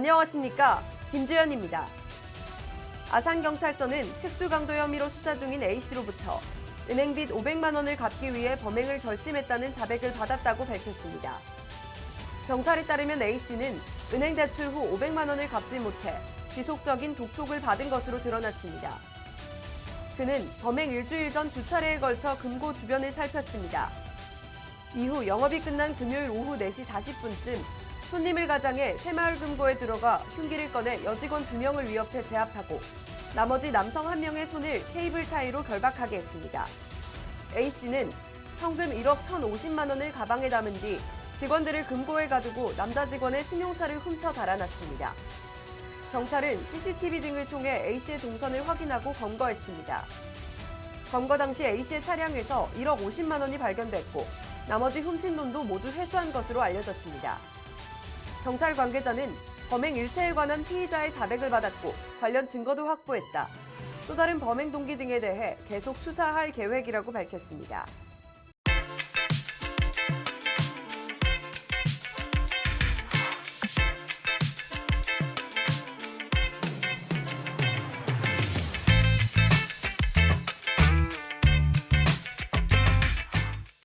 안녕하십니까. 김주현입니다. 아산경찰서는 특수강도 혐의로 수사 중인 A씨로부터 은행빚 500만 원을 갚기 위해 범행을 결심했다는 자백을 받았다고 밝혔습니다. 경찰에 따르면 A씨는 은행 대출 후 500만 원을 갚지 못해 지속적인 독촉을 받은 것으로 드러났습니다. 그는 범행 일주일 전 두 차례에 걸쳐 금고 주변을 살폈습니다. 이후 영업이 끝난 금요일 오후 4시 40분쯤 손님을 가장해 새마을 금고에 들어가 흉기를 꺼내 여직원 두 명을 위협해 제압하고 나머지 남성 한 명의 손을 케이블 타이로 결박하게 했습니다. A씨는 현금 1억 1,050만 원을 가방에 담은 뒤 직원들을 금고에 가두고 남자 직원의 승용차를 훔쳐 달아났습니다. 경찰은 CCTV 등을 통해 A씨의 동선을 확인하고 검거했습니다. 검거 당시 A씨의 차량에서 1억 50만 원이 발견됐고 나머지 훔친 돈도 모두 회수한 것으로 알려졌습니다. 경찰 관계자는 범행 일체에 관한 피의자의 자백을 받았고 관련 증거도 확보했다. 또 다른 범행 동기 등에 대해 계속 수사할 계획이라고 밝혔습니다.